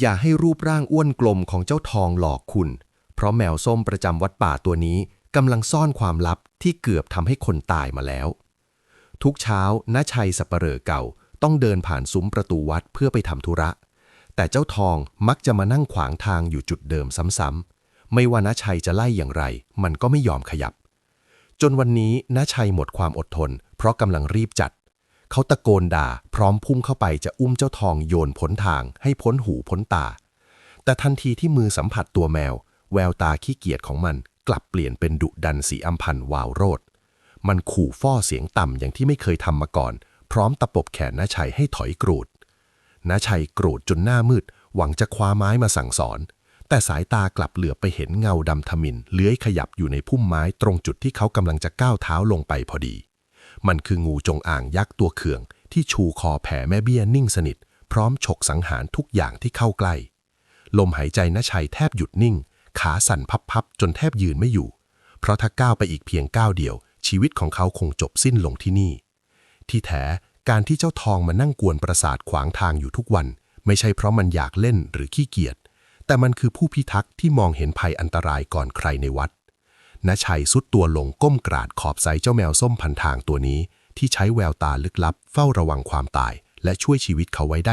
อย่าให้รูปร่างอ้วนกลมของเจ้าทองหลอกคุณ เพราะแมวส้มประจำวัดป่าตัวนี้กำลังซ่อนความลับที่เกือบทำให้คนตายมาแล้ว ทุกเช้าน้าชัยสัปเหร่อเก่าต้องเดินผ่านซุ้มประตูวัดเพื่อไปทำธุระ แต่เจ้าทองมักจะมานั่งขวางทางอยู่จุดเดิมซ้ำๆ ไม่ว่าน้าชัยจะไล่อย่างไร มันก็ไม่ยอมขยับ จนวันนี้น้าชัยหมดความอดทน เพราะกำลังรีบจัด เขาตะโกนด่า พร้อมพุ่งเข้าไปจะอุ้มเจ้าทองโยนพ้นทางให้พ้นหูพ้นตา แต่ทันทีที่มือสัมผัสตัวแมว แววตาขี้เกียจของมันกลับเปลี่ยนเป็นดุดันสีอัมพันวาวโรด มันขู่ฟ้อเสียงต่ำอย่างที่ไม่เคยทำมาก่อน พร้อมตะปบแขนน้าชัยให้ถอยกรูดน้าชัยโกรธจนหน้ามืด หวังจะคว้าไม้มาสั่งสอน แต่สายตากลับเหลือไปเห็นเงาดำทมินเลื้อยขยับอยู่ในพุ่มไม้ตรงจุดที่เขากำลังจะก้าวเท้าลงไปพอดี มันคืองูจงอ่างยักษ์ตัวเขือง ที่ชูคอแผ่แม่เบี้ยนิ่งสนิท พร้อมฉกสังหารทุกอย่างที่เข้าใกล้ ลมหายใจน้าชัยแทบหยุดนิ่ง ขาสั่นพับๆจนแทบยืนไม่อยู่ เพราะถ้าก้าวไปอีกเพียงก้าวเดียว ชีวิตของเขาคงจบสิ้นลงที่นี่ ที่แท้การที่เจ้าทองมานั่งกวนประสาทขวางทางอยู่ทุกวัน ไม่ใช่เพราะมันอยากเล่นหรือขี้เกียจแต่มันคือผู้พิทักษ์ที่มองเห็นภัยอันตรายก่อนใครในวัด นชัยสุดตัวลงก้มกราดขอบใสเจ้าแมวส้มพันทางตัวนี้ ที่ใช้แววตาลึกลับ เฝ้าระวังความตาย และช่วยชีวิตเขาไว้ได้